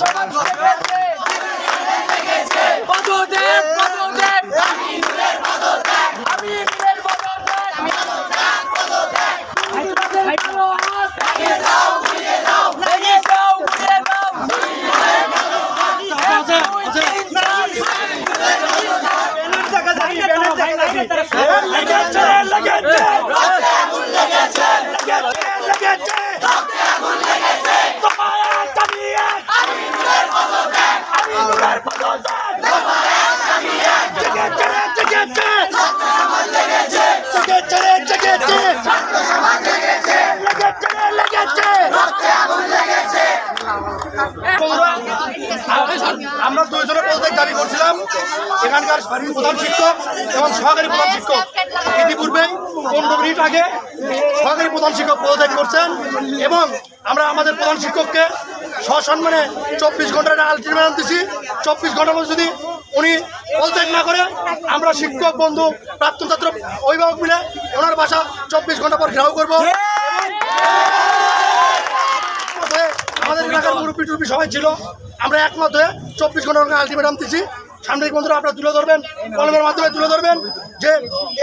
সমাজ আমরা দুইজনে পদত্যাগ দাবি করছিলাম, এখানকার প্রধান শিক্ষক এবং সহকারী প্রধান শিক্ষক। ইতিপূর্বে পনেরো মিনিট আগে সহকারী প্রধান শিক্ষক পদত্যাগ করছেন এবং আমরা আমাদের প্রধান শিক্ষককে সসম্মানে চব্বিশ ঘণ্টার একটা আলটিমেটাম দিচ্ছি চব্বিশ ঘণ্টার মধ্যে যদি উনি পদত্যাগ না করে, আমরা শিক্ষক, বন্ধু, প্রাক্তন ছাত্র, অভিভাবক মিলে ওনার বাসা চব্বিশ ঘণ্টা পর ঘেরাও করব। আমাদের এলাকার মুরব্বী টুরব্বী সবাই ছিল। আমরা একমত হয়ে চব্বিশ ঘণ্টার আলটিমেটাম দিচ্ছি সামরিক বন্ধুরা আপনারা তুলে ধরবেন কলমের মাধ্যমে তুলে ধরবেন যে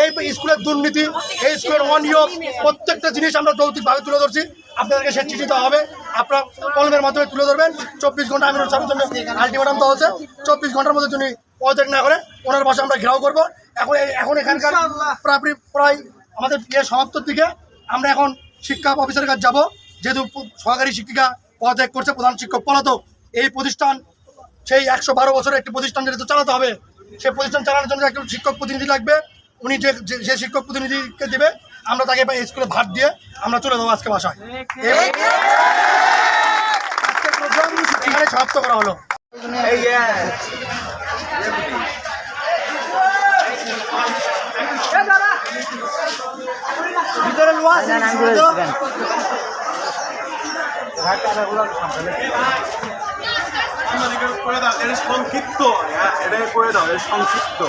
এই স্কুলের দুর্নীতি এই স্কুলের অনিয়ম প্রত্যেকটা জিনিস আমরা যৌতিকভাবে তুলে ধরছি। আপনাদেরকে সে চিঠি দেওয়া হবে। আপনারা কলমের মাধ্যমে তুলে ধরবেন। চব্বিশ ঘণ্টা আমিনুর সাহেবের জন্য আলটিমেটাম দেওয়া হচ্ছে চব্বিশ ঘণ্টার মধ্যে যদি পদত্যাগ না করে ওনার বাসা আমরা ঘেরাও করব। এখন এখন এখানকার প্রায় প্রায় আমাদের ইয়ে সমাপ্তর দিকে আমরা এখন শিক্ষা অফিসারের কাছে যাব। যেহেতু সহকারী শিক্ষিকা পদত্যাগ করছে প্রধান শিক্ষক পলাতক। এই প্রতিষ্ঠান সেই একশো বারো বছরের একটি প্রতিষ্ঠান যেটা চালাতে হবে। সেই প্রতিষ্ঠান চালানোর জন্য একজন শিক্ষক প্রতিনিধি লাগবে। উনি যে যে- শিক্ষক প্রতিনিধিকে দেবে আমরা তাকে এই স্কুলে ভাত দিয়ে আমরা চলে দেবো আজকে বাসায়। এখানে সমাপ্ত করা হলো। ভিতরে লোয়া করে দাও এটা সংক্ষিপ্ত। হ্যাঁ এটা করে দাও এটা সংক্ষিপ্ত।